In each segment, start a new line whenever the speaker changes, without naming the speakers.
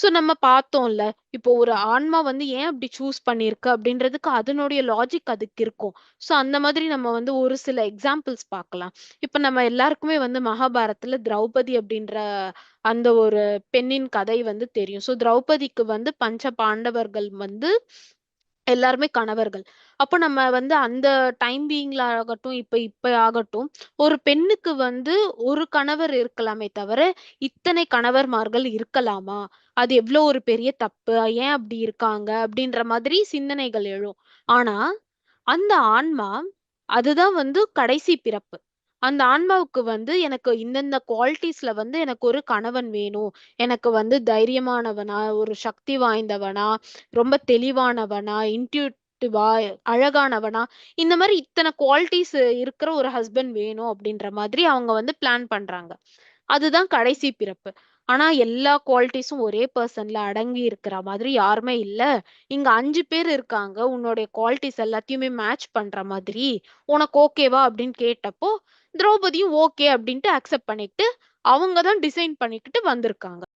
So நம்ம பார்த்தோம்ல. இப்போ ஒரு ஆன்மா வந்து ஏன் அப்படி சூஸ் பண்ணியிருக்கு அப்படின்றதுக்கு அதனுடைய லாஜிக் அதுக்கு இருக்கும். ஸோ அந்த மாதிரி நம்ம வந்து ஒரு சில எக்ஸாம்பிள்ஸ் பார்க்கலாம். இப்ப நம்ம எல்லாருக்குமே வந்து மகாபாரதத்துல திரௌபதி அப்படின்ற அந்த ஒரு பெண்ணின் கதை வந்து தெரியும். ஸோ திரௌபதிக்கு வந்து பஞ்ச பாண்டவர்கள் வந்து எல்லாருமே கணவர்கள். அப்போ நம்ம வந்து அந்த டைம் பீயிங்ல ஆகட்டும், இப்ப இப்ப ஆகட்டும், ஒரு பெண்ணுக்கு வந்து ஒரு கணவர் இருக்கலாமே தவிர, இத்தனை கணவர்மார்கள் இருக்கலாமா? அது எவ்வளோ ஒரு பெரிய தப்பு. ஏன் அப்படி இருக்காங்க? அப்படின்ற மாதிரி சிந்தனைகள் எழும். ஆனா, அந்த ஆன்மா அதுதான் வந்து கடைசி பிறப்பு. அந்த ஆன்மாவுக்கு வந்து எனக்கு இந்தந்த குவாலிட்டிஸ்ல வந்து எனக்கு ஒரு கணவன் வேணும். எனக்கு வந்து தைரியமானவனா, ஒரு சக்தி வாய்ந்தவனா, ரொம்ப தெளிவானவனா, வா அழகானவனா, இந்த மாதிரி இத்தனை குவாலிட்டிஸ் இருக்கிற ஒரு ஹஸ்பண்ட் வேணும் அப்படின்ற மாதிரி அவங்க வந்து பிளான் பண்றாங்க. அதுதான் கடைசி பிறப்பு. ஆனா எல்லா குவாலிட்டிஸும் ஒரே பர்சன்ல அடங்கி இருக்கிற மாதிரி யாருமே இல்ல. இங்க அஞ்சு பேர் இருக்காங்க. உன்னுடைய குவாலிட்டிஸ் எல்லாத்தையுமே மேட்ச் பண்ற மாதிரி. உனக்கு ஓகேவா? அப்படின்னு கேட்டப்போ, திரௌபதியும் ஓகே அப்படின்ட்டு அக்செப்ட் பண்ணிட்டு, அவங்க தான் டிசைன் பண்ணிக்கிட்டு வந்திருக்காங்க.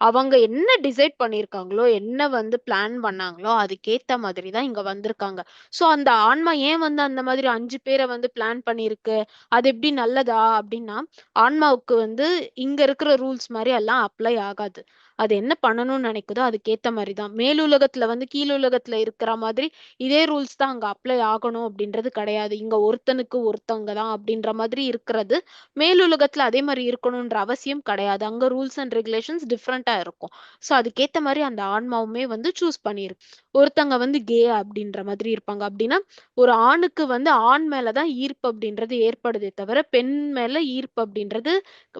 அவங்க என்ன டிசைட் பண்ணியிருக்காங்களோ, என்ன வந்து பிளான் பண்ணாங்களோ, அதுக்கேத்த மாதிரி தான் இங்க வந்திருக்காங்க. ஸோ அந்த ஆன்மா ஏன் வந்து அந்த மாதிரி 5 பேர வந்து பிளான் பண்ணியிருக்கு? அது எப்படி நல்லதா? அப்படின்னா, ஆன்மாவுக்கு வந்து இங்க இருக்கிற ரூல்ஸ் மாரி எல்லாம் அப்ளை ஆகாது. அது என்ன பண்ணணும்னு நினைக்குதோ அதுக்கேத்த மாதிரி தான். மேலுலகத்துல வந்து கீழுலகத்துல இருக்கிற மாதிரி, இதே ரூல்ஸ் தான் அங்க அப்ளை ஆகணும் அப்படின்றது கிடையாது. இங்க ஒருத்தனுக்கு ஒருத்தவங்க தான் அப்படின்ற மாதிரி இருக்கிறது. மேலுலகத்துல அதே மாதிரி இருக்கணுன்ற அவசியம் கிடையாது. அங்க ரூல்ஸ் அண்ட் ரெகுலேஷன்ஸ் டிஃப்ரெண்டா இருக்கும். ஸோ அதுக்கேத்த மாதிரி அந்த ஆன்மாவுமே வந்து சூஸ் பண்ணியிருக்கு. ஒருத்தங்க வந்து கே அப்படின்ற மாதிரி இருப்பாங்க. அப்படின்னா, ஒரு ஆணுக்கு வந்து ஆண் மேல தான் ஈர்ப்பு அப்படின்றது ஏற்படுதே தவிர, பெண் மேல ஈர்ப்பு அப்படின்றது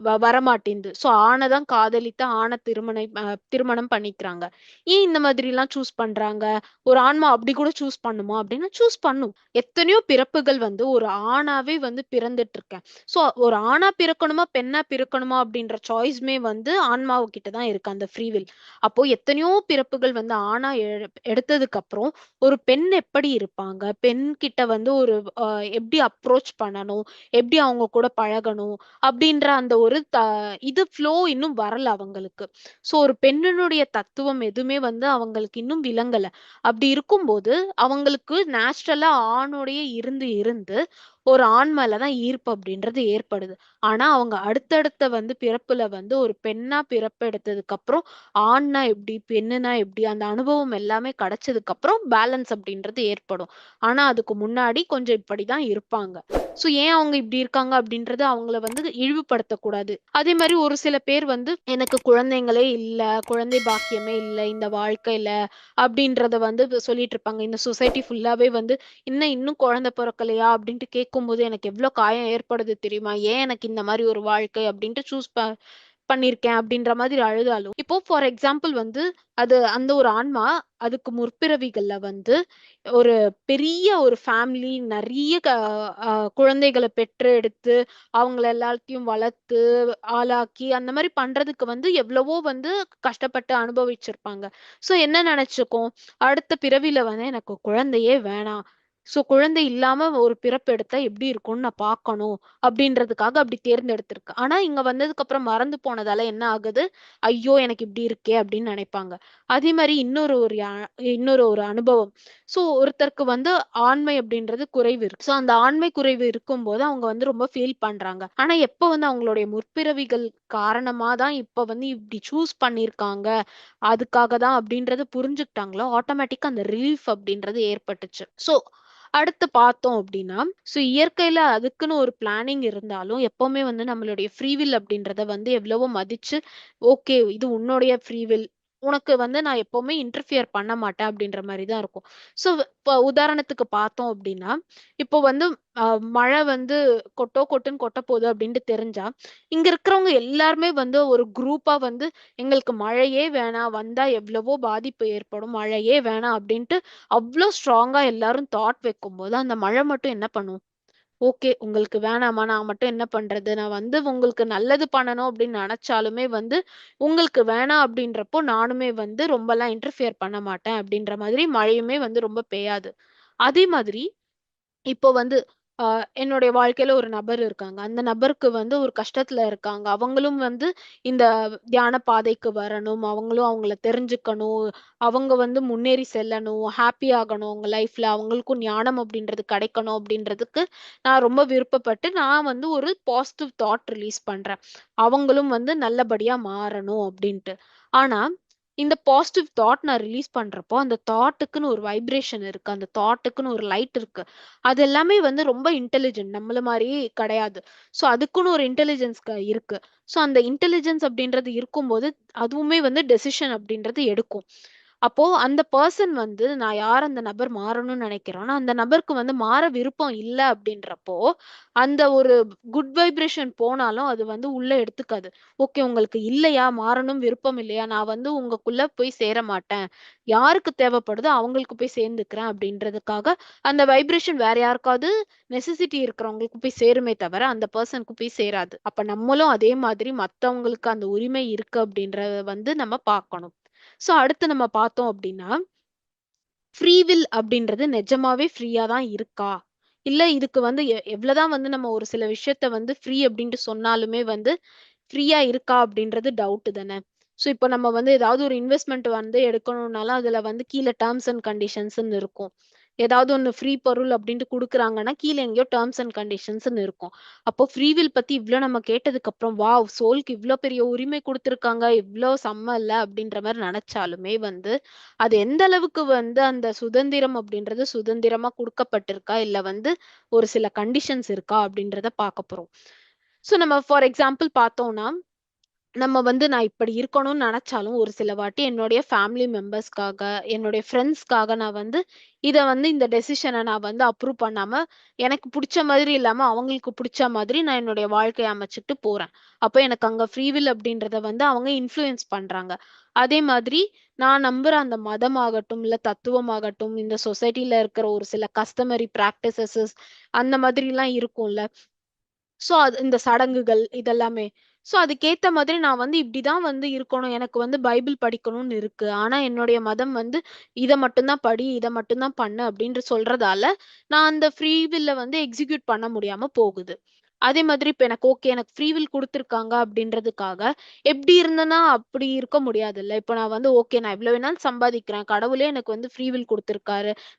வ ஸோ ஆணை தான் காதலித்து ஆணை திருமணம் திருமணம் பண்ணிக்கிறாங்க. ஏன் இந்த மாதிரி எல்லாம் சூஸ் பண்றாங்க? ஒரு ஆன்மா அப்படி கூட சூஸ் பண்ணுமா? அப்படின்னா சூஸ் பண்ணும். எத்தனையோ பிறப்புகள் வந்து ஒரு ஆணாவே வந்து பிறந்துட்டு இருக்கேன். ஸோ ஒரு ஆணா பிறக்கணுமா, பெண்ணா பிறக்கணுமா அப்படின்ற சாய்ஸ்மே வந்து ஆன்மாவு கிட்ட தான் இருக்கு. அந்த ஃப்ரீவில் அப்போ எத்தனையோ பிறப்புகள் வந்து ஆணா எடுத்து எடுத்ததுக்கு அப்புறம், ஒரு பெண் எப்படி இருப்பாங்க? பெண் கிட்ட வந்து ஒரு எப்படி அப்ரோச் பண்ணணும்? எப்படி அவங்க கூட பழகணும்? அப்படின்ற அந்த ஒரு த இது ஃப்ளோ இன்னும் வரல அவங்களுக்கு. ஸோ ஒரு பெண்ணினுடைய தத்துவம் எதுவுமே வந்து அவங்களுக்கு இன்னும் விளங்கல. அப்படி இருக்கும்போது, அவங்களுக்கு நேச்சுரலா ஆணோடயே இருந்து இருந்து, ஒரு ஆண் மேல தான் ஈர்ப்பு அப்படின்றது ஏற்படுது. ஆனா அவங்க அடுத்தடுத்த வந்து பிறப்புல வந்து ஒரு பெண்ணா பிறப்பெடுத்ததுக்கு அப்புறம், ஆண்னா எப்படி? பெண்ணுனா எப்படி? அந்த அனுபவம் எல்லாமே கிடைச்சதுக்கு அப்புறம் பேலன்ஸ் அப்படின்றது ஏற்படும். ஆனா அதுக்கு முன்னாடி கொஞ்சம் இப்படிதான் இருப்பாங்க. ஸோ ஏன் அவங்க இப்படி இருக்காங்க அப்படின்றது அவங்கள வந்து இழிவுபடுத்தக்கூடாது. அதே மாதிரி ஒரு சில பேர் வந்து எனக்கு குழந்தைங்களே இல்ல, குழந்தை பாக்கியமே இல்ல இந்த வாழ்க்கையில அப்படின்றத வந்து சொல்லிட்டு இருப்பாங்க. இந்த சொசைட்டி ஃபுல்லாவே வந்து இன்னும் இன்னும் குழந்தை பிறக்கலையா அப்படின்ட்டு கேட்கும் கேட்கும்போது எனக்கு எவ்வளோ காயம் ஏற்படுது தெரியுமா? ஏன் எனக்கு இந்த மாதிரி ஒரு வாழ்க்கை அப்படின்ட்டு சூஸ் ப பண்ணியிருக்கேன் அப்படின்ற மாதிரி அழுதாலும், இப்போ ஃபார் எக்ஸாம்பிள் வந்து அது அந்த ஒரு ஆன்மா அதுக்கு முற்பிறவிகள்ல வந்து ஒரு பெரிய ஒரு ஃபேமிலி நிறைய குழந்தைகளை பெற்று எடுத்து, அவங்கள எல்லாத்தையும் வளர்த்து, ஆளாக்கி அந்த மாதிரி பண்றதுக்கு வந்து எவ்வளவோ வந்து கஷ்டப்பட்டு அனுபவிச்சிருப்பாங்க. ஸோ என்ன நெனச்சுக்கும், அடுத்த பிறவில வந்து எனக்கு குழந்தையே வேணாம். ஸோ குழந்தை இல்லாம ஒரு பிறப்பு எடுத்தா எப்படி இருக்கும்னு நான் பார்க்கணும். அப்படின்றதுக்காக அப்படி தேர்ந்தெடுத்திருக்கு. ஆனா இங்க வந்ததுக்கு அப்புறம் மறந்து போனதால என்ன ஆகுது, ஐயோ! எனக்கு இப்படி இருக்கே அப்படின்னு நினைப்பாங்க அதே மாதிரி இன்னொரு ஒரு இன்னொரு ஒரு அனுபவம். ஸோ ஒருத்தருக்கு வந்து ஆண்மை அப்படின்றது குறைவு இருக்கு. ஸோ அந்த ஆண்மை குறைவு இருக்கும்போது அவங்க வந்து ரொம்ப ஃபீல் பண்றாங்க. ஆனா எப்ப வந்து அவங்களுடைய முற்பிறவிகள் காரணமா தான் இப்ப வந்து இப்படி சூஸ் பண்ணியிருக்காங்க. அதுக்காக தான் அப்படின்றத புரிஞ்சுக்கிட்டாங்களோ, ஆட்டோமேட்டிக்கா அந்த ரிலீஃப் அப்படின்றது ஏற்பட்டுச்சு. ஸோ அடுத்து பார்த்தோம் அப்படின்னா, ஸோ இயற்கையில அதுக்குன்னு ஒரு பிளானிங் இருந்தாலும், எப்பவுமே வந்து நம்மளுடைய ஃப்ரீவில் அப்படின்றத வந்து எவ்வளவோ மதிச்சு, ஓகே இது உன்னுடைய ஃப்ரீவில் உனக்கு வந்து நான் எப்பவுமே இன்டர்ஃபியர் பண்ண மாட்டேன் அப்படின்ற மாதிரி தான் இருக்கும். ஸோ இப்போ உதாரணத்துக்கு பார்த்தோம் அப்படின்னா, இப்போ வந்து மழை வந்து கொட்டோ கொட்டுன்னு கொட்ட போகுது அப்படின்ட்டு தெரிஞ்சா, இங்க இருக்கிறவங்க எல்லாருமே வந்து ஒரு குரூப்பா வந்து எங்களுக்கு மழையே வேணாம். வந்தா எவ்வளவோ பாதிப்பு ஏற்படும். மழையே வேணாம் அப்படின்ட்டு அவ்வளோ ஸ்ட்ராங்கா எல்லாரும் தாட் வைக்கும்போது, அந்த மழை மட்டும் என்ன பண்ணும்? ஓகே உங்களுக்கு வேணாமா? நான் மட்டும் என்ன பண்றது? நான் வந்து உங்களுக்கு நல்லது பண்ணணும் அப்படின்னு நினைச்சாலுமே வந்து, உங்களுக்கு வேணாம் அப்படின்றப்போ நானுமே வந்து ரொம்பலாம் இன்டர்ஃபியர் பண்ண மாட்டேன் அப்படின்ற மாதிரி மழையுமே வந்து ரொம்ப பெய்யாது. அதே மாதிரி இப்போ வந்து ஆ என்னுடைய வாழ்க்கையில ஒரு நபர் இருக்காங்க. அந்த நபருக்கு வந்து ஒரு கஷ்டத்துல இருக்காங்க. அவங்களும் வந்து இந்த தியான பாதைக்கு வரணும். அவங்களும் அவங்கள தெரிஞ்சுக்கணும். அவங்க வந்து முன்னேறி செல்லணும். ஹாப்பி ஆகணும் அவங்க லைஃப்ல. அவங்களுக்கும் ஞானம் அப்படின்றது கிடைக்கணும் அப்படின்றதுக்கு நான் ரொம்ப விருப்பப்பட்டு, நான் வந்து ஒரு பாசிட்டிவ் தாட் ரிலீஸ் பண்றேன். அவங்களும் வந்து நல்லபடியா மாறணும் அப்படின்ட்டு. ஆனா, இந்த பாசிட்டிவ் தாட் நான் ரிலீஸ் பண்றப்போ, அந்த தாட்டுக்குன்னு ஒரு வைப்ரேஷன் இருக்கு. அந்த தாட்டுக்குன்னு ஒரு லைட் இருக்கு. அது எல்லாமே வந்து ரொம்ப இன்டெலிஜென்ட். நம்மள மாதிரி கிடையாது. ஸோ, அதுக்குன்னு ஒரு இன்டெலிஜென்ஸ் இருக்கு. ஸோ, அந்த இன்டெலிஜென்ஸ் அப்படின்றது இருக்கும்போது, அதுவுமே வந்து டெசிஷன் அப்படின்றது எடுக்கும். அப்போ அந்த பர்சன் வந்து நான் யார் அந்த நபர் மாறணும்னு நினைக்கிறேனோ, அந்த நபருக்கு வந்து மாற விருப்பம் இல்லை அப்படின்றப்போ, அந்த ஒரு குட் வைப்ரேஷன் போனாலும் அது வந்து உள்ள எடுத்துக்காது. ஓகே உங்களுக்கு இல்லையா? மாறணும் விருப்பம் இல்லையா? நான் வந்து உங்களுக்குள்ள போய் சேர மாட்டேன். யாருக்கு தேவைப்படுதோ அவங்களுக்கு போய் சேர்ந்துக்கிறேன் அப்படின்றதுக்காக, அந்த வைப்ரேஷன் வேற யாருக்காவது நெசசிட்டி இருக்கிறவங்களுக்கு போய் சேருமே தவிர, அந்த பர்சனுக்கு போய் சேராது. அப்ப நம்மளும் அதே மாதிரி மத்தவங்களுக்கு அந்த உரிமை இருக்கு அப்படின்றத வந்து நம்ம பார்க்கணும். ஸோ அடுத்து நம்ம பார்த்தோம் அப்படின்னா, ஃப்ரீ வில் அப்படின்றது நிஜமாவே ஃப்ரீயா தான் இருக்கா? இல்ல இதுக்கு வந்து எ வந்து நம்ம ஒரு சில விஷயத்த வந்து ஃப்ரீ அப்படின்ட்டு சொன்னாலுமே வந்து, ஃப்ரீயா இருக்கா அப்படின்றது டவுட் தானே. ஸோ இப்போ நம்ம வந்து ஏதாவது ஒரு இன்வெஸ்ட்மெண்ட் வந்து எடுக்கணும்னாலும், அதுல வந்து கீழ டேர்ம்ஸ் அண்ட் கண்டிஷன்ஸ்ன்னு இருக்கும். ஏதாவது ஒன்று ஃப்ரீ பொருள் அப்படின்ட்டு குடுக்குறாங்கன்னா, கீழே எங்கேயோ டேர்ம்ஸ் அண்ட் கண்டிஷன்ஸ்னு இருக்கும். அப்போ ஃப்ரீவில் பற்றி பத்தி இவ்ளோ நம்ம கேட்டதுக்கு அப்புறம், வாவ்! சோல்க்கு இவ்வளோ பெரிய உரிமை கொடுத்துருக்காங்க இவ்ளோ செம்ம இல்ல அப்படின்ற மாதிரி நினச்சாலுமே வந்து, அது எந்த அளவுக்கு வந்து அந்த சுதந்திரம் அப்படின்றது சுதந்திரமா கொடுக்கப்பட்டிருக்கா இல்ல வந்து ஒரு சில கண்டிஷன்ஸ் இருக்கா? அப்படின்றத பார்க்க போறோம். ஸோ நம்ம ஃபார் எக்ஸாம்பிள் பார்த்தோம்னா, நம்ம வந்து நான் இப்படி இருக்கணும்னு நினைச்சாலும் ஒரு சில வாட்டி என்னுடைய ஃபேமிலி மெம்பர்ஸ்க்காக, என்னுடைய ஃப்ரெண்ட்ஸ்க்காக நான் வந்து இதை வந்து இந்த டெசிஷனை நான் வந்து அப்ரூவ் பண்ணாம, எனக்கு பிடிச்ச மாதிரி இல்லாம, அவங்களுக்கு பிடிச்ச மாதிரி நான் என்னுடைய வாழ்க்கையை அமைச்சிட்டு போறேன். அப்போ எனக்கு அங்க ஃப்ரீவில் அப்படின்றத வந்து அவங்க இன்ஃப்ளூயன்ஸ் பண்றாங்க. அதே மாதிரி நான் நம்புற அந்த மதமாகட்டும், இல்ல தத்துவமாகட்டும், இந்த சொசைட்டில இருக்கிற ஒரு சில கஸ்டமரி பிராக்டிசஸஸ் அந்த மாதிரிலாம் இருக்கும்ல. ஸோ, அது இந்த சடங்குகள் இதெல்லாமே. ஸோ, அதுக்கேத்த மாதிரி நான் வந்து இப்படிதான் வந்து இருக்கணும். எனக்கு வந்து பைபிள் படிக்கணும்னு இருக்கு. ஆனா, என்னுடைய மதம் வந்து இத மட்டும் தான் படி, இத மட்டும் தான் பண்ணு அப்படின்னு சொல்றதால, நான் அந்த ஃப்ரீ வில்ல வந்து எக்ஸிக்யூட் பண்ண முடியாம போகுது. அதே மாதிரி இப்ப எனக்கு ஓகே எனக்கு ஃப்ரீவில் கொடுத்துருக்காங்க அப்படின்றதுக்காக, எப்படி இருந்தேன்னா அப்படி இருக்க முடியாதுல்ல. இப்ப நான் வந்து ஓகே நான் எவ்வளோ வேணாலும் சம்பாதிக்கிறேன். கடவுளே எனக்கு வந்து ஃப்ரீ வில்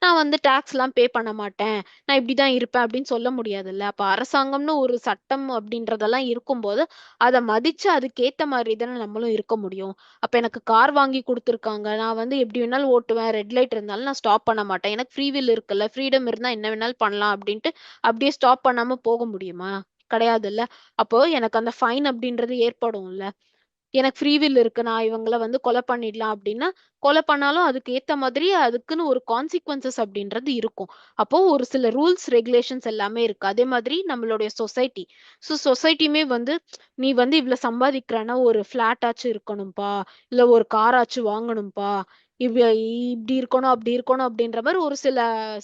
நான் வந்து டேக்ஸ்லாம் பே பண்ண மாட்டேன். நான் இப்படிதான் இருப்பேன் அப்படின்னு சொல்ல முடியாதுல்ல. அப்ப அரசாங்கம்னு ஒரு சட்டம் அப்படின்றதெல்லாம் இருக்கும்போது, அதை மதிச்சு அதுக்கேத்த மாதிரி தானே நம்மளும் இருக்க முடியும். அப்ப எனக்கு கார் வாங்கி கொடுத்துருக்காங்க நான் வந்து எப்படி வேணாலும் ஓட்டுவேன். ரெட் லைட் இருந்தாலும் நான் ஸ்டாப் பண்ண மாட்டேன். எனக்கு ஃப்ரீவில் இருக்குல்ல. ஃப்ரீடம் இருந்தா என்ன வேணாலும் பண்ணலாம் அப்படின்ட்டு அப்படியே ஸ்டாப் பண்ணாம போக முடியுமா? கிடையாதுல்ல. அப்போ எனக்கு அந்த ஃபைன் அப்படின்றது ஏற்படும்ல. எனக்கு ஃப்ரீவில் இருக்கு. நான் இவங்கள வந்து கொலை பண்ணிடலாம் அப்படின்னா கொலை பண்ணாலும் அதுக்கு ஏத்த மாதிரி அதுக்குன்னு ஒரு கான்சிக்வன்சஸ் அப்படின்றது இருக்கும். அப்போ ஒரு சில ரூல்ஸ், ரெகுலேஷன்ஸ் எல்லாமே இருக்கு. அதே மாதிரி நம்மளுடைய சொசைட்டி. ஸோ சொசைட்டியுமே வந்து நீ வந்து இவ்ளோ சம்பாதிக்கிறன்னா ஒரு ஃபிளாட் ஆச்சும் இருக்கணும்ப்பா. இல்ல ஒரு காராச்சும் வாங்கணும்ப்பா. இவ் இப்படி இருக்கணும், அப்படி இருக்கணும் அப்படின்ற மாதிரி ஒரு சில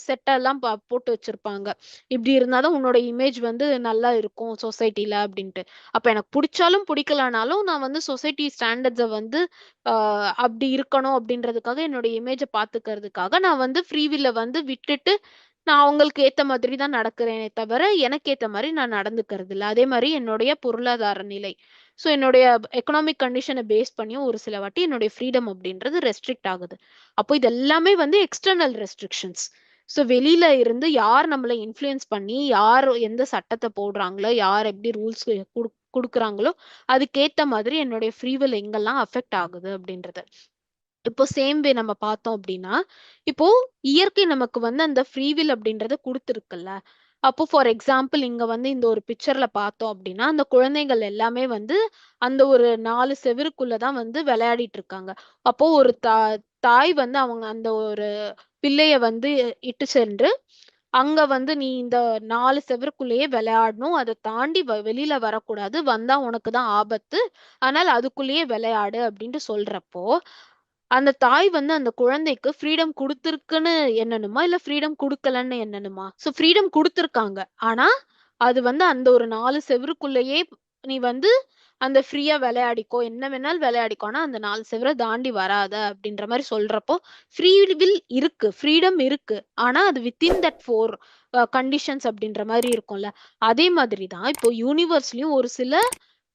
செட்டெல்லாம் ப போட்டு வச்சிருப்பாங்க. இப்படி இருந்தாதான் உன்னோட இமேஜ் வந்து நல்லா இருக்கும் சொசைட்டில அப்படின்ட்டு அப்ப எனக்கு பிடிச்சாலும் பிடிக்கலனாலும் நான் வந்து சொசைட்டி ஸ்டாண்டர்ட்ஸை வந்து அப்படி இருக்கணும் அப்படின்றதுக்காக, என்னோட இமேஜை பாத்துக்கிறதுக்காக, நான் வந்து ஃப்ரீவில்ல வந்து விட்டுட்டு, நான் அவங்களுக்கு ஏத்த மாதிரி தான் நடக்கிறேனே தவிர, எனக்கு ஏத்த மாதிரி நான் நடந்துக்கிறது இல்லை அதே மாதிரி என்னுடைய பொருளாதார நிலை. ஸோ என்னுடைய எக்கனாமிக் கண்டிஷனை பேஸ் பண்ணியும் ஒரு சில வாட்டி என்னுடைய ஃப்ரீடம் அப்படின்றது ரெஸ்ட்ரிக்ட் ஆகுது. அப்போ இது எல்லாமே வந்து எக்ஸ்டர்னல் ரெஸ்ட்ரிக்ஷன்ஸ். ஸோ வெளியில இருந்து யார் நம்மள இன்ஃப்ளூயன்ஸ் பண்ணி, யார் எந்த சட்டத்தை போடுறாங்களோ, யார் எப்படி ரூல்ஸ் குடு குடுக்குறாங்களோ, அதுக்கேத்த மாதிரி என்னுடைய ஃப்ரீவில் எங்கெல்லாம் அஃபெக்ட் ஆகுது அப்படின்றது. இப்போ சேம் வே நம்ம பார்த்தோம் அப்படின்னா, இப்போ இயற்கை நமக்கு வந்து அந்த ஃப்ரீவில் அப்படின்றத கொடுத்துருக்குல்ல அப்போ ஃபார் எக்ஸாம்பிள் இங்க வந்து இந்த ஒரு பிக்சர்ல பார்த்தோம் அப்படின்னா, அந்த குழந்தைகள் எல்லாமே வந்து அந்த ஒரு நாலு செவருக்குள்ளதான் வந்து விளையாடிட்டு இருக்காங்க. அப்போ ஒரு தா தாய் வந்து அவங்க அந்த ஒரு பிள்ளைய வந்து இட்டு சென்று, அங்க வந்து "நீ இந்த நாலு செவருக்குள்ளேயே விளையாடணும். அதை தாண்டி வ வெளியில வரக்கூடாது. வந்தா உனக்கு தான் ஆபத்து. ஆனால் அதுக்குள்ளேயே விளையாடு" அப்படின்ட்டு சொல்றப்போ, அந்த தாய் வந்து அந்த குழந்தைக்கு ஃப்ரீடம் குடுத்துருக்குன்னு எண்ணணுமா? இல்ல ஃப்ரீடம் குடுக்கலன்னு எண்ணணுமா? ஸோ ஃப்ரீடம் குடுத்துருக்காங்க. ஆனா, அது வந்து அந்த ஒரு நாலு செவருக்குள்ளேயே நீ வந்து அந்த ஃப்ரீயா விளையாடிக்கோ. என்ன வேணாலும் விளையாடிக்கோ. ஆனா, அந்த நாலு செவரை தாண்டி வராத அப்படின்ற மாதிரி சொல்றப்போ, ஃப்ரீ வில் இருக்கு. ஃப்ரீடம் இருக்கு. ஆனா, அது வித்தின் தட் ஃபோர் கண்டிஷன்ஸ் அப்படின்ற மாதிரி இருக்கும்ல அதே மாதிரி தான் இப்போ யூனிவர்ஸ்லயும் ஒரு சில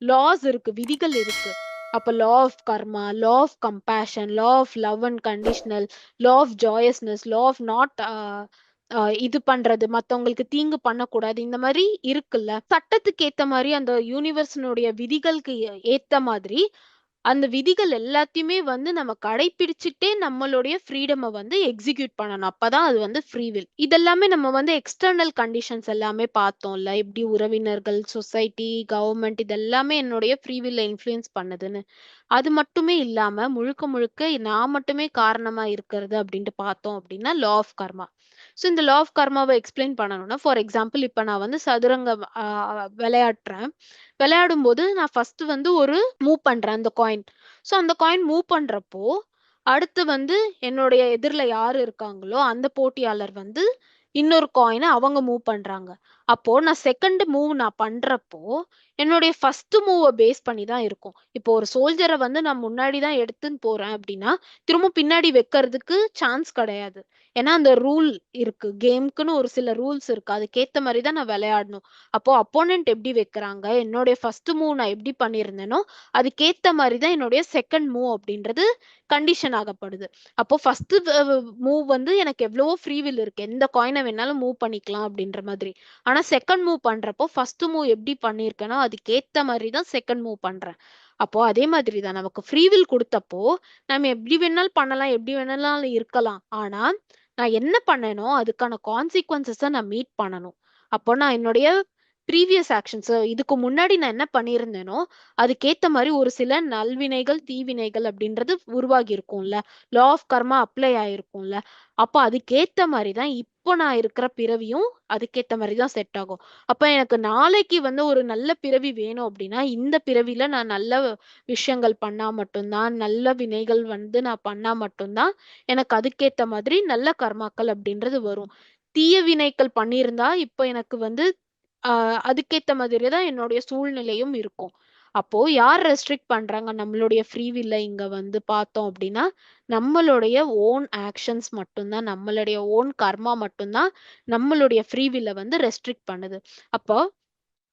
லாஸ் இருக்கு விதிகள் இருக்கு அப்ப law of karma law of compassion law of love and conditional law of joyousness law of not இது பண்றது மத்தவங்களுக்கு தீங்கு பண்ணக்கூடாது இந்த மாதிரி இருக்குல்ல. சட்டத்துக்கு ஏத்த மாதிரி அந்த யூனிவர்ஸினுடைய விதிகளுக்கு ஏத்த மாதிரி அந்த விதிகள் எல்லாத்தையுமே வந்து நம்ம கடைபிடிச்சுட்டே நம்மளுடைய ஃப்ரீடமை வந்து எக்ஸிக்யூட் பண்ணணும். அப்பதான் அது வந்து ஃப்ரீ வில் இதெல்லாமே நம்ம வந்து எக்ஸ்டர்னல் கண்டிஷன்ஸ் எல்லாமே பார்த்தோம்ல. எப்படி உறவினர்கள் சொசைட்டி கவர்மெண்ட் இதெல்லாமே என்னுடைய ஃப்ரீ வில்ல இன்ஃப்ளூயன்ஸ் பண்ணுதுன்னு. அது மட்டுமே இல்லாம முழுக்க முழுக்க நான் மட்டுமே காரணமா இருக்கிறது அப்படின்ட்டு பார்த்தோம் அப்படின்னா லா ஆஃப் கர்மா ஸோ இந்த லா ஆஃப் கர்மாவை எக்ஸ்பிளைன் பண்ணணும்னா ஃபார் எக்ஸாம்பிள் இப்போ நான் வந்து சதுரங்க விளையாடுறேன். விளையாடும் போது நான் ஃபர்ஸ்ட் வந்து ஒரு மூவ் பண்றேன் அந்த காயின் ஸோ அந்த காயின் மூவ் பண்றப்போ அடுத்து வந்து என்னுடைய எதிரில் யார் இருக்காங்களோ அந்த போட்டியாளர் வந்து இன்னொரு காயினை அவங்க மூவ் பண்றாங்க. அப்போ நான் செகண்ட் மூவ் நான் பண்றப்போ என்னுடைய ஃபர்ஸ்ட் மூவை பேஸ் பண்ணி தான் இருக்கும். இப்போ ஒரு சோல்ஜரை வந்து நான் முன்னாடி தான் எடுத்துன்னு போறேன் அப்படின்னா திரும்ப பின்னாடி வைக்கிறதுக்கு சான்ஸ் கிடையாது. ஏன்னா அந்த ரூல் இருக்கு. கேம்க்குன்னு ஒரு சில ரூல்ஸ் இருக்கு. அதுக்கேத்த மாதிரி தான் நான் விளையாடணும். அப்போ அப்போனன்ட் எப்படி வைக்கிறாங்க? என்னுடைய ஃபர்ஸ்ட் மூவ் நான் எப்படி பண்ணியிருந்தேனோ அதுக்கேத்த மாதிரி தான் என்னுடைய செகண்ட் மூவ் அப்படின்றது கண்டிஷன் ஆகப்படுது. அப்போ ஃபர்ஸ்ட் மூவ் வந்து எனக்கு எவ்வளவோ ஃப்ரீவில் இருக்கு. எந்த காயினை வேணாலும் மூவ் பண்ணிக்கலாம் அப்படின்ற மாதிரி. ஆனா செகண்ட் மூவ் பண்றப்போ ஃபர்ஸ்ட் மூவ் எப்படி பண்ணியிருக்கேனோ அதுக்கேத்த மாதிரி தான் செகண்ட் மூவ் பண்றேன். அப்போ அதே மாதிரி தான் நமக்கு ஃப்ரீவில் கொடுத்தப்போ நம்ம எப்படி வேணாலும் பண்ணலாம் எப்படி வேணாலும் இருக்கலாம். ஆனா நான் என்ன பண்ணேனோ அதுக்கான கான்சிக்வன்சஸை நான் மீட் பண்ணணும். அப்போ நான் என்னுடைய ப்ரீவியஸ் ஆக்ஷன்ஸ் இதுக்கு முன்னாடி நான் என்ன பண்ணியிருந்தேனோ அதுக்கேத்த மாதிரி ஒரு சில நல்வினைகள் தீவினைகள் அப்படின்றது உருவாகி இருக்கும்ல லா ஆஃப் கர்மா அப்ளை ஆயிருக்கும்ல. அப்போ அதுக்கேத்த மாதிரி தான் இப்போ நான் இருக்கிற பிறவியும் அதுக்கேத்த மாதிரி தான் செட் ஆகும். அப்போ எனக்கு நாளைக்கு வந்து ஒரு நல்ல பிறவி வேணும் அப்படின்னா இந்த பிறவியில நான் நல்ல விஷயங்கள் பண்ணா மட்டும்தான் நல்ல வினைகள் வந்து நான் பண்ணா மட்டும்தான் எனக்கு அதுக்கேத்த மாதிரி நல்ல கர்மாக்கள் அப்படின்றது வரும். தீய வினைகள் பண்ணியிருந்தா இப்போ எனக்கு வந்து ஆஹ் அதுக்கேத்த மாதிரி தான் என்னுடைய சூழ்நிலையும் இருக்கும். அப்போ யார் ரெஸ்ட்ரிக்ட் பண்றாங்க? நம்மளுடைய ஃப்ரீ வில்ல இங்க வந்து பார்த்தோம் அப்படின்னா நம்மளுடைய ஓன் ஆக்ஷன்ஸ் மட்டும்தான் நம்மளுடைய ஓன் கர்மா மட்டும்தான் நம்மளுடைய ஃப்ரீ வில்ல வந்து ரெஸ்ட்ரிக்ட் பண்ணுது. அப்போ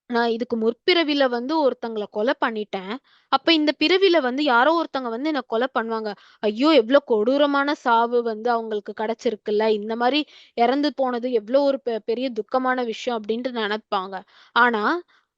நான் இதுக்கு முற்பிறவில வந்து ஒருத்தங்கள கொலை பண்ணிட்டேன். அப்ப இந்த பிறவில வந்து யாரோ ஒருத்தங்க வந்து என்ன கொலை பண்ணுவாங்க. ஐயோ எவ்வளவு கொடூரமான சாவு வந்து அவங்களுக்கு கிடைச்சிருக்குல்ல. இந்த மாதிரி இறந்து போனது எவ்வளவு ஒரு பெ- பெரிய துக்கமான விஷயம் அப்படின்ட்டு நினைப்பாங்க. ஆனா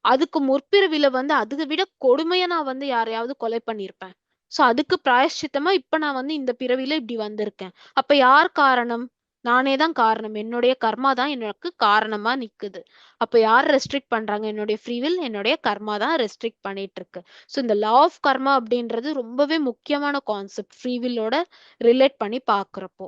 அதுக்கு முற்பிறவில வந்து அதை விட கொடுமையா நான் வந்து யாரையாவது கொலை பண்ணியிருப்பேன் சோ அதுக்கு பிராயஷ்சித்தமா இப்ப நான் வந்து இந்த பிறவில இப்படி வந்திருக்கேன். அப்ப யார் காரணம்? நானே தான் காரணம். என்னுடைய கர்மா தான் எனக்கு காரணமா நிக்குது. அப்ப யார் ரெஸ்ட்ரிக்ட் பண்றாங்க? என்னுடைய ஃப்ரீவில் என்னுடைய கர்மா தான் ரெஸ்ட்ரிக்ட் பண்ணிட்டு இருக்கு ஸோ இந்த லா ஆஃப் கர்மா அப்படின்றது ரொம்பவே முக்கியமான கான்செப்ட் ஃப்ரீவில்லோட ரிலேட் பண்ணி பாக்குறப்போ.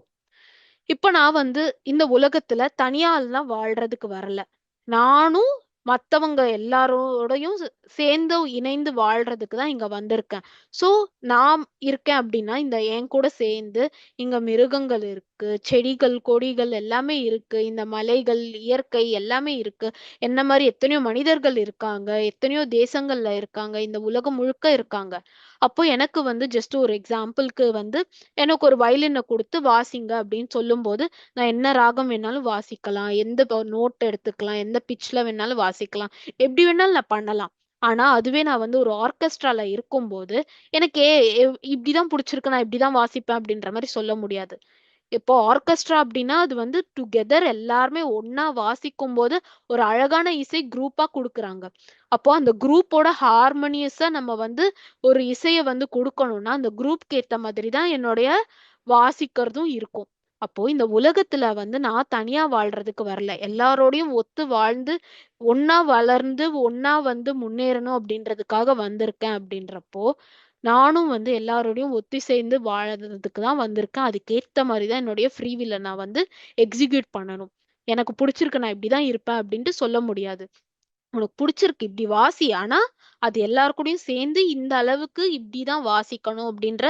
இப்ப நான் வந்து இந்த உலகத்துல தனியாலாம் வாழ்றதுக்கு வரல. நானும் மத்தவங்க எல்லாரோடையும் சே- சேர்ந்து இணைந்து வாழ்றதுக்கு தான் இங்க வந்திருக்கேன். சோ நான் இருக்கேன் அப்படின்னா இந்த என் கூட சேர்ந்து இங்க மிருகங்கள் இருக்கு. செடிகள் கொடிகள் எல்லாமே இருக்கு இந்த மலைகள் இயற்கை எல்லாமே இருக்கு. என்ன மாதிரி எத்தனையோ மனிதர்கள் இருக்காங்க எத்தனையோ தேசங்கள்ல இருக்காங்க இந்த உலகம் முழுக்க இருக்காங்க. அப்போ எனக்கு வந்து ஜஸ்ட் ஒரு எக்ஸாம்பிளுக்கு வந்து எனக்கு ஒரு வயலினை கொடுத்து வாசிங்க அப்படின்னு சொல்லும்போது நான் என்ன ராகம் வேணாலும் வாசிக்கலாம் எந்த நோட் எடுத்துக்கலாம் எந்த பிட்ச்ல வேணாலும் வாசிக்கலாம். எப்படி வேணாலும் நான் பண்ணலாம். ஆனா அதுவே நான் வந்து ஒரு ஆர்கெஸ்ட்ரால இருக்கும்போது எனக்கு ஏ இப்படிதான் பிடிச்சிருக்கு நான் இப்படிதான் வாசிப்பேன் அப்படின்ற மாதிரி சொல்ல முடியாது. இப்போ ஆர்கெஸ்ட்ரா அப்படின்னா அது வந்து டுகெதர் எல்லாருமே ஒன்னா வாசிக்கும் போது ஒரு அழகான இசை குரூப்பா கொடுக்குறாங்க. அப்போ அந்த குரூப்போட ஹார்மோனியஸா நம்ம வந்து ஒரு இசையை வந்து கொடுக்கணும்னா அந்த குரூப்க்கு ஏத்த மாதிரி தான் என்னுடைய வாசிக்கிறதும் இருக்கும். அப்போ இந்த உலகத்துல வந்து நான் தனியா வாழ்றதுக்கு வரல. எல்லாரோடையும் ஒத்து வாழ்ந்து ஒன்னா வளர்ந்து ஒன்னா வந்து முன்னேறணும் அப்படின்றதுக்காக வந்திருக்கேன் அப்படின்றப்போ நானும் வந்து எல்லாரோடையும் ஒத்தி சேர்ந்து வாழறதுக்கு தான் வந்திருக்கேன். அதுக்கேத்த மாதிரி தான் என்னுடைய ஃப்ரீ வில்ல நான் வந்து எக்ஸிக்யூட் பண்ணணும். எனக்கு பிடிச்சிருக்கு நான் இப்படிதான் இருப்பேன் அப்படின்ட்டு சொல்ல முடியாது. உனக்கு பிடிச்சிருக்கு இப்படி வாசி. ஆனா அது எல்லாருக்கூடயும் சேர்ந்து இந்த அளவுக்கு இப்படிதான் வாசிக்கணும் அப்படின்ற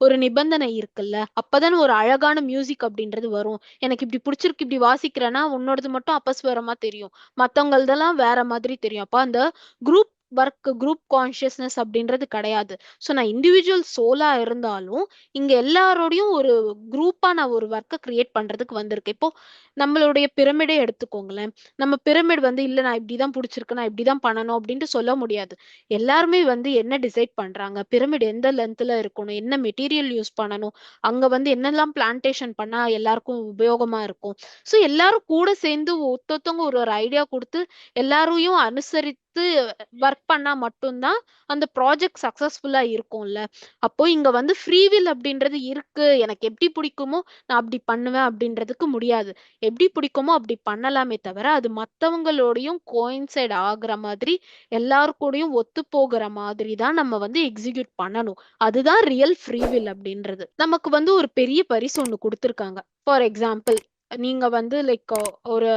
ஒரு நிபந்தனை இருக்குல்ல? அப்பதானே ஒரு அழகான மியூசிக் அப்படின்றது வரும். எனக்கு இப்படி பிடிச்சிருக்கு இப்படி வாசிக்கிறேன்னா உன்னோடது மட்டும் அப்பஸ்வரமா தெரியும். மத்தவங்களதெல்லாம் வேற மாதிரி தெரியும். அப்ப அந்த குரூப் ஒர்க் குரூப் கான்ஷியஸ்னஸ் அப்படின்றது கிடையாது. ஸோ நான் இண்டிவிஜுவல் சோலா இருந்தாலும் இங்க எல்லாரோடையும் ஒரு குரூப்பா நான் ஒரு ஒர்க்கை கிரியேட் பண்றதுக்கு வந்திருக்கேன். இப்போ நம்மளுடைய பிரமிடே எடுத்துக்கோங்களேன். நம்ம பிரமிட் வந்து இல்ல நான் இப்படிதான் பிடிச்சிருக்கு நான் இப்படிதான் பண்ணணும் அப்படின்ட்டு சொல்ல முடியாது. எல்லாருமே வந்து என்ன டிசைட் பண்றாங்க? பிரமிட் எந்த லென்த்ல இருக்கணும்? என்ன மெட்டீரியல் யூஸ் பண்ணணும்? அங்க வந்து என்னெல்லாம் பிளான்டேஷன் பண்ணா எல்லாருக்கும் உபயோகமா இருக்கும்? ஸோ எல்லாரும் கூட சேர்ந்து ஒத்தொத்தவங்க ஒரு ஒரு ஐடியா கொடுத்து எல்லாரையும் அனுசரி அனுசரித்து ஒர்க் பண்ணா மட்டும்தான் அந்த ப்ராஜெக்ட் சக்சஸ்ஃபுல்லா இருக்கும்ல. அப்போ இங்க வந்து ஃப்ரீவில் அப்படின்றது இருக்கு. எனக்கு எப்படி பிடிக்குமோ நான் அப்படி பண்ணுவேன் அப்படின்றதுக்கு முடியாது. எப்படி பிடிக்குமோ அப்படி பண்ணலாமே தவிர அது மற்றவங்களோடையும் கோயின்சைட் ஆகுற மாதிரி எல்லாரு கூடயும் ஒத்து போகிற மாதிரி தான் நம்ம வந்து எக்ஸிக்யூட் பண்ணணும். அதுதான் ரியல் ஃப்ரீவில் அப்படின்றது. நமக்கு வந்து ஒரு பெரிய பரிசு ஒன்று கொடுத்துருக்காங்க. ஃபார் எக்ஸாம்பிள் நீங்க வந்து லைக் ஒரு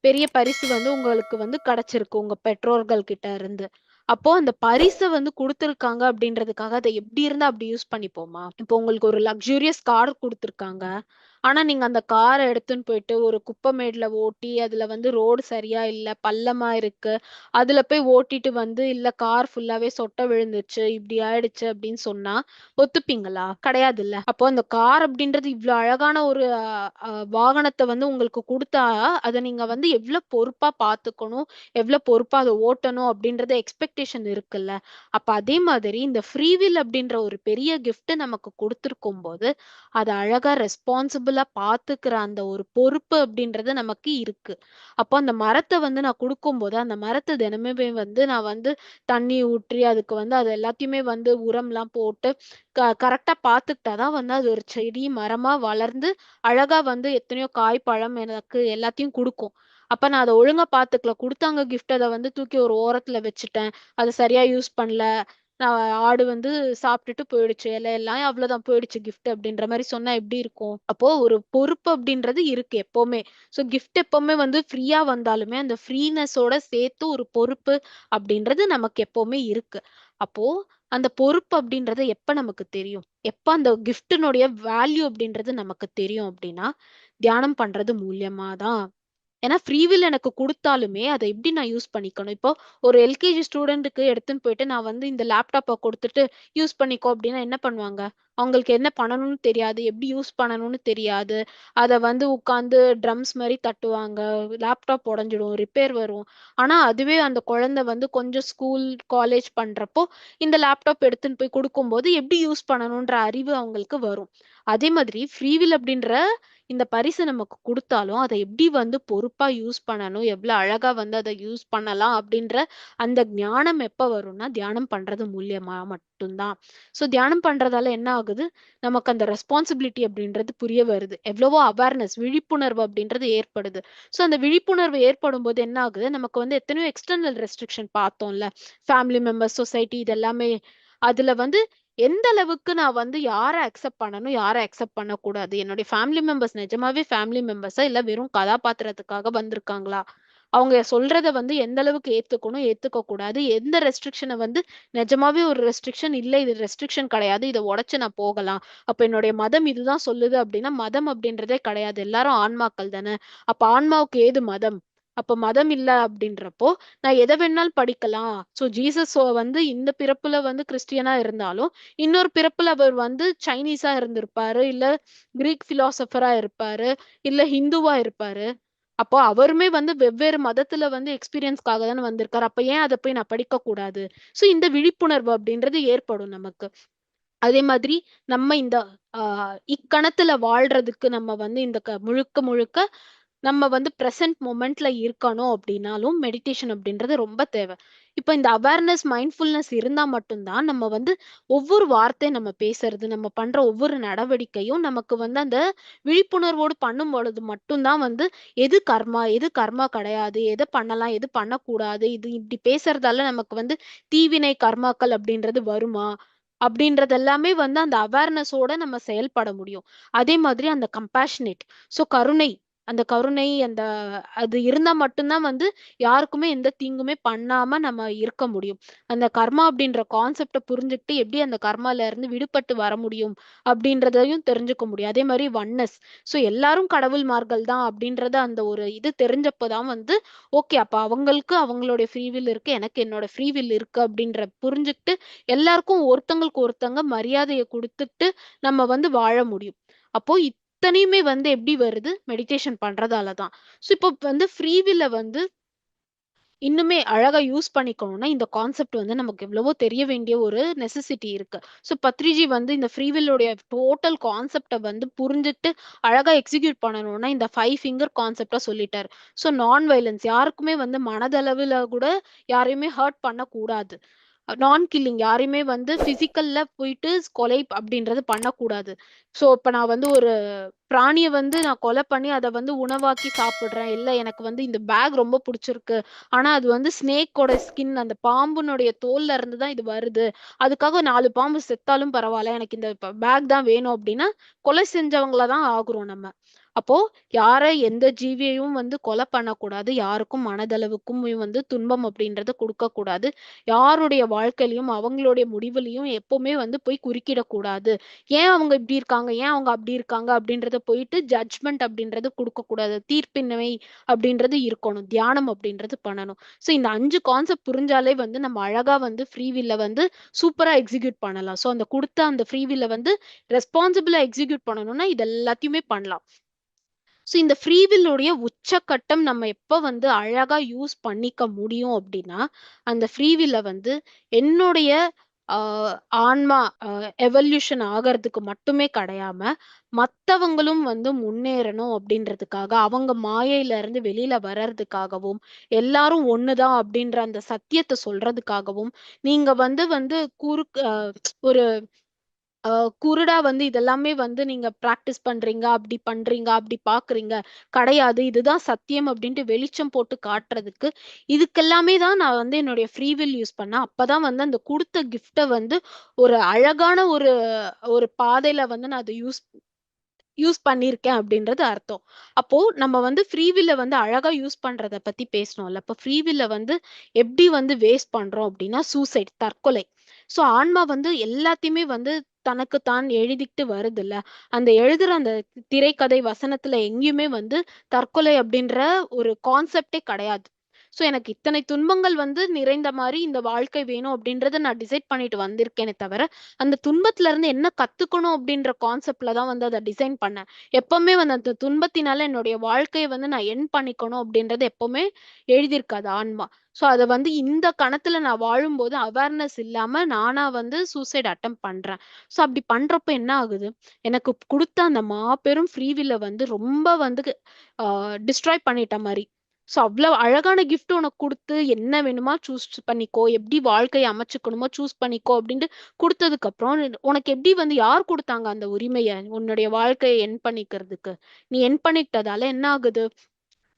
பெரிய பரிசு வந்து உங்களுக்கு வந்து கிடைச்சிருக்கு உங்க பெற்றோர்கள் கிட்ட இருந்து. அப்போ அந்த பரிசை வந்து கொடுத்துருக்காங்க அப்படின்றதுக்காக அதை எப்படி இருந்தா அப்படி யூஸ் பண்ணிப்போமா? இப்போ உங்களுக்கு ஒரு லக்ஸூரியஸ் கார் கொடுத்துருக்காங்க. ஆனா நீங்க அந்த காரை எடுத்துன்னு போயிட்டு ஒரு குப்பைமேடுல ஓட்டி அதுல வந்து ரோடு சரியா இல்ல பள்ளமா இருக்கு அதுல போய் ஓட்டிட்டு வந்து இல்ல கார் ஃபுல்லாவே சொட்ட விழுந்துச்சு இப்படி ஆயிடுச்சு அப்படின்னு சொன்னா ஒத்துப்பீங்களா? கிடையாது இல்ல அப்போ அந்த கார் அப்படின்றது இவ்வளவு அழகான ஒரு வாகனத்தை வந்து உங்களுக்கு கொடுத்தா அதை நீங்க வந்து எவ்வளவு பொறுப்பா பாத்துக்கணும் எவ்வளவு பொறுப்பா அதை ஓட்டணும் அப்படின்றது எக்ஸ்பெக்டேஷன் இருக்குல்ல. அப்ப அதே மாதிரி இந்த ஃப்ரீவில் அப்படின்ற ஒரு பெரிய கிஃப்ட் நமக்கு கொடுத்துருக்கும் போது அதை அழகா ரெஸ்பான்சிபிள் ரெஸ்பான்சிபிளா பாத்துக்கிற அந்த ஒரு பொறுப்பு அப்படின்றது நமக்கு இருக்கு. அப்போ அந்த மரத்தை வந்து நான் கொடுக்கும்போது அந்த மரத்தை தினமுமே வந்து நான் வந்து தண்ணி ஊற்றி அதுக்கு வந்து அது எல்லாத்தையுமே வந்து உரம்லாம் போட்டு க கரெக்டா பாத்துக்கிட்டாதான் வந்து அது ஒரு செடி மரமா வளர்ந்து அழகா வந்து எத்தனையோ காய் பழம் எனக்கு எல்லாத்தையும் கொடுக்கும். அப்ப நான் அதை ஒழுங்கா பாத்துக்கல. கொடுத்தாங்க கிஃப்ட் அதை வந்து தூக்கி ஒரு ஓரத்துல வச்சுட்டேன். அதை சரியா யூஸ் பண்ணல. ஆடு வந்து சாப்பிட்டுட்டு போயிடுச்சு. இலையெல்லாம் அவ்வளவுதான் போயிடுச்சு. கிஃப்ட் அப்படின்ற மாதிரி சொன்னா எப்படி இருக்கும்? அப்போ ஒரு பொறுப்பு அப்படின்றது இருக்கு எப்பவுமே. ஸோ கிஃப்ட் எப்பவுமே வந்து ஃப்ரீயா வந்தாலுமே அந்த ஃப்ரீனஸோட சேர்த்து ஒரு பொறுப்பு அப்படின்றது நமக்கு எப்பவுமே இருக்கு. அப்போ அந்த பொறுப்பு அப்படின்றது எப்ப நமக்கு தெரியும்? எப்ப அந்த கிஃப்டினுடைய வேல்யூ அப்படின்றது நமக்கு தெரியும் அப்படின்னா தியானம் பண்றது மூலியமா தான் ஏன்னா ஃப்ரீவில் எனக்கு கொடுத்தாலுமே அதை எப்படி நான் யூஸ் பண்ணிக்கணும்? இப்போ ஒரு எல்கேஜி ஸ்டூடெண்ட்டுக்கு எடுத்துன்னு போயிட்டு நான் வந்து இந்த லேப்டாப்பை கொடுத்துட்டு யூஸ் பண்ணிக்கோ அப்படின்னா என்ன பண்ணுவாங்க? அவங்களுக்கு என்ன பண்ணணும்னு தெரியாது எப்படி யூஸ் பண்ணணும்னு தெரியாது. அதை வந்து உட்காந்து ட்ரம்ஸ் மாதிரி தட்டுவாங்க. லேப்டாப் உடஞ்சிடும் ரிப்பேர் வரும். ஆனா அதுவே அந்த குழந்தை வந்து கொஞ்சம் ஸ்கூல் காலேஜ் பண்றப்போ இந்த லேப்டாப் எடுத்துன்னு போய் கொடுக்கும்போது எப்படி யூஸ் பண்ணணும்ன்ற அறிவு அவங்களுக்கு வரும். அதே மாதிரி ஃப்ரீவில் அப்படின்ற இந்த பரிசு நமக்கு கொடுத்தாலும் அதை எப்படி வந்து பொறுப்பா யூஸ் பண்ணணும் எவ்வளவு அழகா வந்து அதை யூஸ் பண்ணலாம் அப்படின்ற அந்த ஞானம் எப்ப வரும்னா தியானம் பண்றது மூலியமா மட்டும்தான். ஸோ தியானம் பண்றதால என்ன ஆகுது? நமக்கு அந்த ரெஸ்பான்சிபிலிட்டி அப்படின்றது புரிய வருது. எவ்வளவோ அவேர்னஸ் விழிப்புணர்வு அப்படின்றது ஏற்படுது. ஸோ அந்த விழிப்புணர்வு ஏற்படும் போது என்ன ஆகுது? நமக்கு வந்து எத்தனையோ எக்ஸ்டர்னல் ரெஸ்ட்ரிக்ஷன் பார்த்தோம்ல. ஃபேமிலி மெம்பர்ஸ் சொசைட்டி இதெல்லாமே அதில் அதுல வந்து எந்த அளவுக்கு நான் வந்து யாரை அக்செப்ட் பண்ணணும் யாரை அக்செப்ட் பண்ணக்கூடாது? என்னுடைய ஃபேமிலி மெம்பர்ஸ் நிஜமாவே ஃபேமிலி மெம்பர்ஸா இல்ல வெறும் கதாபாத்திரத்துக்காக வந்திருக்காங்களா? அவங்க சொல்றத வந்து எந்த அளவுக்கு ஏத்துக்கணும் ஏத்துக்க கூடாது? எந்த ரெஸ்ட்ரிக்ஷனை வந்து நிஜமாவே ஒரு ரெஸ்ட்ரிக்ஷன் இல்லை இது ரெஸ்ட்ரிக்ஷன் கிடையாது இதை உடச்சு நான் போகலாம். அப்ப என்னுடைய மதம் இதுதான் சொல்லுது அப்படின்னா மதம் அப்படின்றதே கிடையாது. எல்லாரும் ஆன்மாக்கள் தானே? அப்ப ஆன்மாவுக்கு ஏது மதம்? அப்ப மதம் இல்ல அப்படின்றப்போ நான் எதை வேணாலும் படிக்கலாம். சோ ஜீசஸ் வந்து இந்த பிறப்புல வந்து கிறிஸ்டியனா இருந்தாலும் இன்னொரு பிறப்புல அவர் வந்து சைனீஸா இருந்திருப்பாரு இல்ல கிரீக் பிலாசபரா இருப்பாரு இல்ல ஹிந்துவா இருப்பாரு. அப்போ அவருமே வந்து வெவ்வேறு மதத்துல வந்து எக்ஸ்பீரியன்ஸ்க்காக தானே வந்திருக்காரு. அப்ப ஏன் அதை போய் நான் படிக்க கூடாது சோ இந்த விழிப்புணர்வு அப்படின்றது ஏற்படும் நமக்கு. அதே மாதிரி நம்ம இந்த ஆஹ் இக்கணத்துல வாழ்றதுக்கு நம்ம வந்து இந்த முழுக்க முழுக்க நம்ம வந்து ப்ரெசன்ட் மொமெண்ட்ல இருக்கணும் அப்படின்னாலும் மெடிடேஷன் அப்படின்றது ரொம்ப தேவை. இப்போ இந்த அவேர்னஸ் மைண்ட்ஃபுல்னஸ் இருந்தா மட்டும்தான் நம்ம வந்து ஒவ்வொரு வார்த்தையும் நம்ம பேசுறது நம்ம பண்ற ஒவ்வொரு நடவடிக்கையும் நமக்கு வந்து அந்த விழிப்புணர்வோடு பண்ணும் பொழுது மட்டும்தான் வந்து எது கர்மா எது கர்மா கிடையாது எதை பண்ணலாம் எது பண்ணக்கூடாது இது இப்படி பேசுறதால நமக்கு வந்து தீவினை கர்மாக்கள் அப்படின்றது வருமா? அப்படின்றது எல்லாமே வந்து அந்த அவேர்னஸோட நம்ம செயல்பட முடியும். அதே மாதிரி அந்த கம்பேஷனேட் ஸோ கருணை அந்த கருணை அந்த அது இருந்தா மட்டும் தான் வந்து யாருக்குமே எந்த தீங்குமே பண்ணாம நம்ம இருக்க முடியும். அந்த கர்மா அப்படின்ற கான்செப்டை புரிஞ்சுகிட்டு எப்படி அந்த கர்மால இருந்து விடுபட்டு வர முடியும் அப்படின்றதையும் தெரிஞ்சுக்க முடியும். அதே மாதிரி ஒன்னஸ். ஸோ எல்லாரும் கடவுள்மார்கள் தான் அப்படின்றத அந்த ஒரு இது தெரிஞ்சப்பதான் வந்து, ஓகே அப்ப அவங்களுக்கு அவங்களுடைய ஃப்ரீவில் இருக்கு. எனக்கு என்னோட ஃப்ரீவில் இருக்கு அப்படின்ற புரிஞ்சுகிட்டு எல்லாருக்கும் ஒருத்தங்களுக்கு ஒருத்தங்க மரியாதையை கொடுத்துட்டு நம்ம வந்து வாழ முடியும். அப்போ இத்தனையுமே வந்து எப்படி வருது? மெடிடேஷன் பண்றதால தான். ஸோ இப்போ வந்து ஃப்ரீவில்ல வந்து இன்னுமே அழகா யூஸ் பண்ணிக்கணும்னா, இந்த கான்செப்ட் வந்து நமக்கு எவ்வளவோ தெரிய வேண்டிய ஒரு நெசசிட்டி இருக்கு. ஸோ பத்ரிஜி வந்து இந்த ஃப்ரீவில்லுடைய டோட்டல் கான்செப்டை வந்து புரிஞ்சுட்டு அழகா எக்ஸிக்யூட் பண்ணணும்னா, இந்த ஃபைவ் ஃபிங்கர் கான்செப்டா சொல்லிட்டாரு. ஸோ நான் வயலன்ஸ் யாருக்குமே வந்து மனதளவில் கூட யாரையுமே ஹர்ட் பண்ணக்கூடாது. நான் கில்லிங் யாரையுமே வந்து பிசிக்கல்ல போயிட்டு கொலை அப்படின்றது பண்ணக்கூடாது. ஸோ இப்ப நான் வந்து ஒரு பிராணியை வந்து நான் கொலை பண்ணி அதை வந்து உணவாக்கி சாப்பிடுறேன். இல்ல எனக்கு வந்து இந்த பேக் ரொம்ப புடிச்சிருக்கு. ஆனா அது வந்து ஸ்னேக்கோட ஸ்கின் அந்த பாம்புனுடைய தோல்ல இருந்து தான் இது வருது. அதுக்காக நாலு பாம்பு செத்தாலும் பரவாயில்ல எனக்கு இந்த பேக் தான் வேணும் அப்படின்னா, கொலை செஞ்சவங்கள தான் ஆகுறோம் நம்ம. அப்போ யார எந்த ஜீவியையும் வந்து கொலை பண்ணக்கூடாது. யாருக்கும் மனதளவுக்கும் வந்து துன்பம் அப்படின்றத குடுக்கக்கூடாது. யாருடைய வாழ்க்கையிலையும் அவங்களுடைய முடிவுலயும் எப்பவுமே வந்து போய் குறுக்கிடக்கூடாது. ஏன் அவங்க இப்படி இருக்காங்க? ஏன் அவங்க அப்படி இருக்காங்க? அப்படின்றத போயிட்டு ஜட்ஜ்மெண்ட் அப்படின்றது கொடுக்கக்கூடாது தீர்ப்பின்மை அப்படின்றது இருக்கணும். தியானம் அப்படின்றது பண்ணணும். ஸோ இந்த அஞ்சு கான்செப்ட் புரிஞ்சாலே வந்து நம்ம அழகா வந்து ஃப்ரீ வில்ல வந்து சூப்பரா எக்ஸிக்யூட் பண்ணலாம். ஸோ அந்த குடுத்த அந்த ஃப்ரீ வில்ல வந்து ரெஸ்பான்சிபிளா எக்ஸிக்யூட் பண்ணணும்னா, இது எல்லாத்தையுமே பண்ணலாம். ஸோ இந்த ஃப்ரீ வில்லுடைய உச்சக்கட்டம் நம்ம எப்ப வந்து அழகா யூஸ் பண்ணிக்க முடியும் அப்படின்னா, அந்த ஃப்ரீ வில்ல வந்து என்னுடைய ஆன்மா எவல்யூஷன் ஆகறதுக்கு மட்டுமே கிடையாம, மத்தவங்களும் வந்து முன்னேறணும் அப்படின்றதுக்காக, அவங்க மாயையில இருந்து வெளியில வர்றதுக்காகவும், எல்லாரும் ஒண்ணுதான் அப்படின்ற அந்த சத்தியத்தை சொல்றதுக்காகவும், நீங்க வந்து வந்து குறுக்கு ஒரு அ குருடா வந்து இதெல்லாமே வந்து நீங்க பிராக்டிஸ் பண்றீங்க, அப்படி பண்றீங்க, அப்படி பார்க்குறீங்க. கிடையாது. இதுதான் சத்தியம் அப்படின்ட்டு வெளிச்சம் போட்டு காட்டுறதுக்கு, இதுக்கெல்லாமே தான் நான் வந்து என்னுடைய ஃப்ரீ வில் யூஸ் பண்ணேன். அப்பதான் வந்து அந்த குடுத்த கிஃப்ட்ட வந்து ஒரு அழகான ஒரு ஒரு பாதையில வந்து நான் அத யூஸ் யூஸ் பண்ணியிருக்கேன் அப்படின்றது அர்த்தம். அப்போ நம்ம வந்து ஃப்ரீ வில்ல வந்து அழகா யூஸ் பண்றத பத்தி பேசினோம்ல. அப்ப ஃப்ரீ வில்ல வந்து எப்படி வந்து வேஸ்ட் பண்றோம் அப்படின்னா, சூசைட் தற்கொலை. ஸோ ஆன்மா வந்து எல்லாத்தையுமே வந்து தனக்கு தான் எழுதிக்கிட்டு வருதுல்ல. அந்த எழுதுற அந்த திரைக்கதை வசனத்துல எங்கேயுமே வந்து தற்கொலை அப்படின்ற ஒரு கான்செப்டே கிடையாது. ஸோ எனக்கு இத்தனை துன்பங்கள் வந்து நிறைந்த மாதிரி இந்த வாழ்க்கை வேணும் அப்படின்றத நான் டிசைட் பண்ணிட்டு வந்திருக்கேனே தவிர, அந்த துன்பத்துல இருந்து என்ன கத்துக்கணும் அப்படின்ற கான்செப்ட்ல தான் வந்து அதை டிசைன் பண்ணேன். எப்பவுமே வந்து அந்த துன்பத்தினால என்னுடைய வாழ்க்கையை வந்து நான் என் பண்ணிக்கணும் அப்படின்றது எப்பவுமே எழுதியிருக்காது ஆன்மா. ஸோ அதை வந்து இந்த கணத்துல நான் வாழும்போது அவேர்னஸ் இல்லாம நானா வந்து சூசைட் அட்டம் பண்றேன். ஸோ அப்படி பண்றப்ப என்ன ஆகுது? எனக்கு கொடுத்த அந்த மாபெரும் ஃப்ரீவில வந்து ரொம்ப வந்து டிஸ்ட்ராய் பண்ணிட்ட மாதிரி ஸோ அவ்வளோ அழகான கிஃப்ட் உனக்கு கொடுத்து என்ன வேணுமா சூஸ் பண்ணிக்கோ, எப்படி வாழ்க்கையை அமைச்சுக்கணுமோ சூஸ் பண்ணிக்கோ அப்படின்ட்டு குடுத்ததுக்கப்புறம், உனக்கு எப்படி வந்து யார் கொடுத்தாங்க அந்த உரிமையை உன்னுடைய வாழ்க்கையை என் பண்ணிக்கிறதுக்கு. நீ என் பண்ணிக்கிட்டதால என்ன ஆகுது?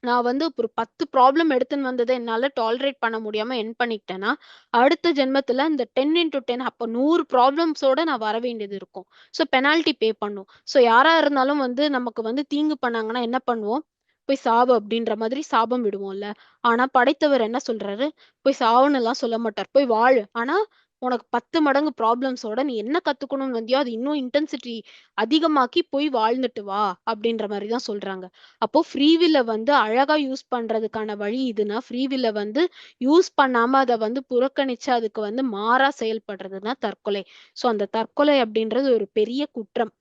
நான் வந்து ஒரு 10 ப்ராப்ளம் எடுத்துன்னு வந்ததை என்னால டாலரேட் பண்ண முடியாம என் பண்ணிக்கிட்டேன்னா, அடுத்த ஜென்மத்துல இந்த டென் இன்டூ டென் அப்போ நூறு ப்ராப்ளம்ஸோட நான் வர வேண்டியது இருக்கும். ஸோ பெனால்டி பே பண்ணும். ஸோ யாரா இருந்தாலும் வந்து நமக்கு வந்து தீங்கு பண்ணாங்கன்னா என்ன பண்ணுவோம்? போய் சாவு அப்படின்ற மாதிரி சாபம் விடுவோம்ல. ஆனா படைத்தவர் என்ன சொல்றாரு? போய் சாவுன்னு எல்லாம் சொல்ல மாட்டார். போய் வாழு. ஆனா உனக்கு 10 மடங்கு ப்ராப்ளம்ஸோட நீ என்ன கத்துக்கணும்னு வந்தியோ, அது இன்னும் இன்டென்சிட்டி அதிகமாக்கி போய் வாழ்ந்துட்டு வா அப்படின்ற மாதிரி தான் சொல்றாங்க. அப்போ ஃப்ரீவில வந்து அழகா யூஸ் பண்றதுக்கான வழி இதுன்னா, ஃப்ரீவில வந்து யூஸ் பண்ணாம அதை வந்து புறக்கணிச்சு அதுக்கு வந்து மாறா செயல்படுறதுனா தற்கொலை. ஸோ அந்த தற்கொலை அப்படின்றது ஒரு பெரிய குற்றம்.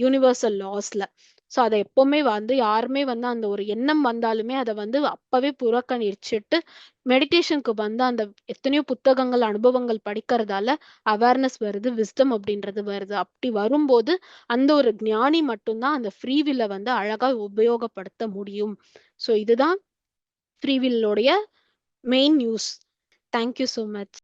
யூனிவர்சல் லாஸ்ல. ஸோ அதை எப்போவுமே வந்து யாருமே வந்து அந்த ஒரு எண்ணம் வந்தாலுமே அதை வந்து அப்போவே புறக்கணிச்சுட்டு, மெடிடேஷனுக்கு வந்து அந்த எத்தனையோ புத்தகங்கள், அனுபவங்கள் படிக்கிறதால அவேர்னஸ் வருது, விஸ்டம் அப்படின்றது வருது. அப்படி வரும்போது, அந்த ஒரு ஞானி மட்டும்தான் அந்த ஃப்ரீவில்லை வந்து அழகாக உபயோகப்படுத்த முடியும். ஸோ இதுதான் ஃப்ரீவில்லோடைய main news thank you so much.